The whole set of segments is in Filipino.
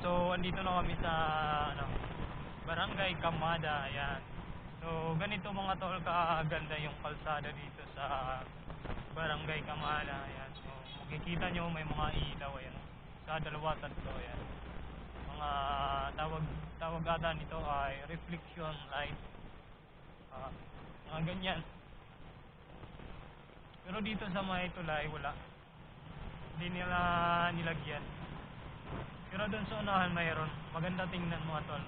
so andito na kami sa ano, Barangay Kamada. Ayan. So ganito mga tol kaganda yung kalsada dito sa Barangay Kamada. Ayan. So makikita nyo may mga ilaw ayan. Sa dalawa tatlo ayan. Mga tawag tawag ata nito ay reflection light. Ah, mga ganyan. Pero dito sa may tulay wala. Hindi nila nilagyan. Pero doon sa unahan mayroon. Maganda tingnan mga tol.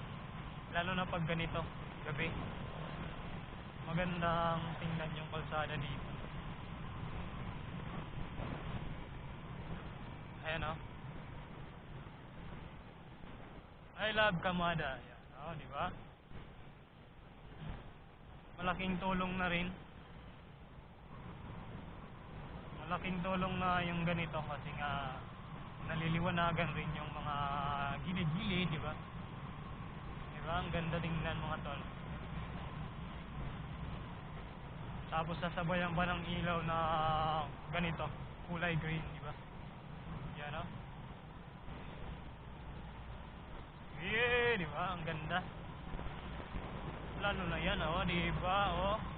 Lalo na pag ganito, gabi. Magandang tingnan yung kalsada dito. Ayan o. I love Kamada. Ayan. O, di ba? Malaking tulong na rin. Malaking tulong na yung ganito kasi nga naliliwanagan rin yung mga gilid-gilid, di ba? Di ba? Ang ganda tingnan mga tol. Tapos sasabayan pa ng ilaw na ganito, kulay green, di ba? Yan o. Yeah, di ba? Ang ganda. Lalo na yan, oh, di ba? Oh.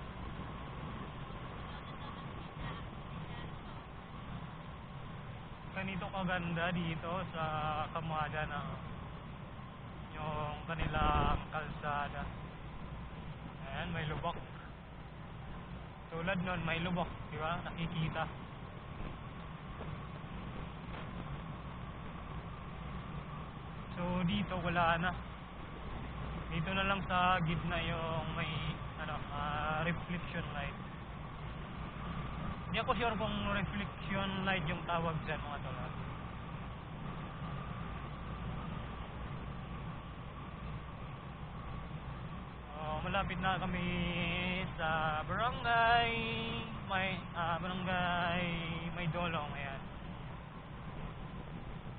Ganito kaganda dito sa Kamada na yung kanilang kalsada. Ayan, may lubak. Tulad nun, may lubak, di ba? Nakikita. So dito wala na. Dito na lang sa gitna yung may ano, ah, reflection light. Hindi ako sure kung reflection light yung tawag dyan mga tol. Oh, malapit na kami sa barangay may ah, barangay may dolong ayan.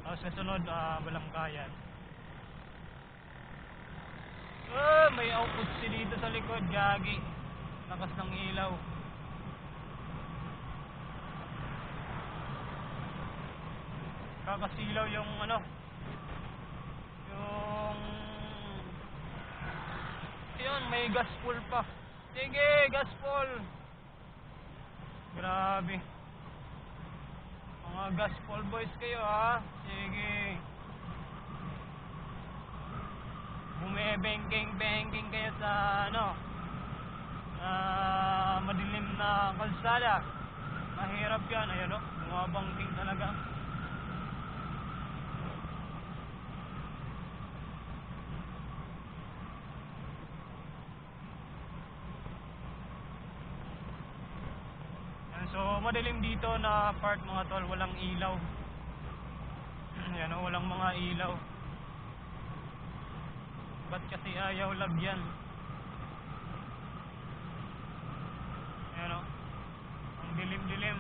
Tapos kasunod ah, balangkayan. Oh, may output si dito sa likod, gagi. Lakas ng ilaw. Kakasilaw yung ano yung yun may gas full pa. Sige gas full grabe. Mga gas full boys kayo ha? Sige. Bumibengking bengking kayo sa ano na madilim na kalsada. Mahirap yan ayun o bumabangking talaga Yan, So, madilim dito na part mga tol, walang ilaw. Yan o, walang mga ilaw. Ba't kasi ayaw lagyan? Yan o. Ang dilim-dilim.